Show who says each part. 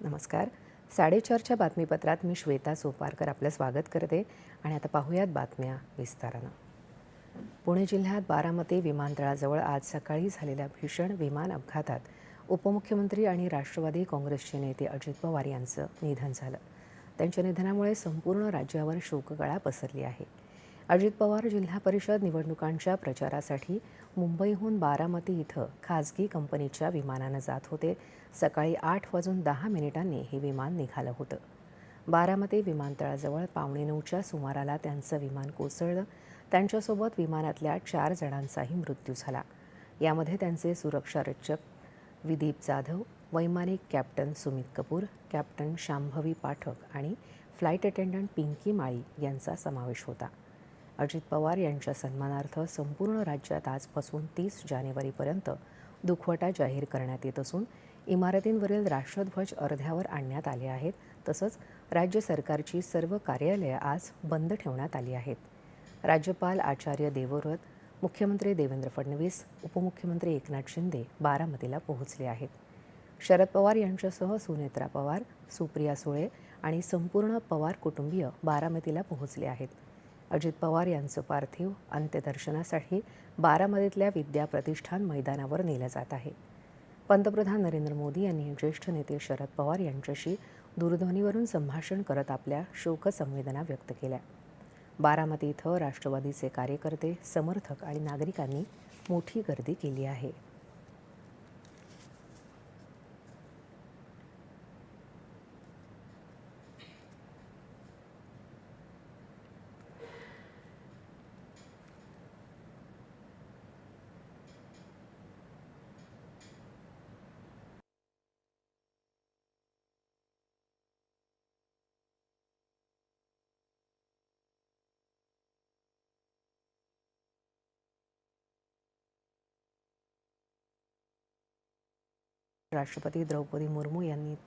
Speaker 1: नमस्कार. साडेचारच्या बातमीपत्रात मी श्वेता सोपारकर आपलं स्वागत करते आणि आता पाहूयात बातम्या विस्तारानं. पुणे जिल्ह्यात बारामती विमानतळाजवळ आज सकाळी झालेल्या भीषण विमान अपघातात उपमुख्यमंत्री आणि राष्ट्रवादी काँग्रेसचे नेते अजित पवार यांचं निधन झालं. त्यांच्या निधनामुळे संपूर्ण राज्यावर शोककळा पसरली आहे. अजित पवार जिल्हा परिषद निवडणुकांच्या प्रचारासाठी मुंबईहून बारामती इथं खाजगी कंपनीच्या विमानानं जात होते. सकाळी आठ वाजून दहा मिनिटांनी हे विमान निघालं होतं. बारामती विमानतळाजवळ पावणे नऊच्या सुमाराला त्यांचं विमान कोसळलं. त्यांच्यासोबत विमानातल्या चार जणांचाही मृत्यू झाला. यामध्ये त्यांचे सुरक्षारक्षक विदीप जाधव वैमानिक कॅप्टन सुमित कपूर कॅप्टन शांभवी पाठक आणि फ्लाईट अटेंडंट पिंकी माळी यांचा समावेश होता. अजित पवार यांच्या सन्मानार्थ संपूर्ण राज्यात आजपासून तीस जानेवारीपर्यंत दुखवटा जाहीर करण्यात येत असून इमारतींवरील राष्ट्रध्वज अर्ध्यावर आणण्यात आले आहेत तसंच राज्य सरकारची सर्व कार्यालयं आज बंद ठेवण्यात आली आहेत. राज्यपाल आचार्य देवव्रत मुख्यमंत्री देवेंद्र फडणवीस उपमुख्यमंत्री एकनाथ शिंदे बारामतीला पोहोचले आहेत. शरद पवार यांच्यासह सुनेत्रा पवार सुप्रिया सुळे आणि संपूर्ण पवार कुटुंबीय बारामतीला पोहोचले आहेत. अजित पवार यांचं पार्थिव अंत्यदर्शनासाठी बारामतीतल्या विद्या प्रतिष्ठान मैदानावर नेलं जात आहे. पंतप्रधान नरेंद्र मोदी यांनी ज्येष्ठ नेते शरद पवार यांच्याशी दूरध्वनीवरून संभाषण करत आपल्या शोकसंवेदना व्यक्त केल्या. बारामती इथं राष्ट्रवादीचे कार्यकर्ते समर्थक आणि नागरिकांनी मोठी गर्दी केली आहे. राष्ट्रपती द्रौपदी मुर्मू यांनी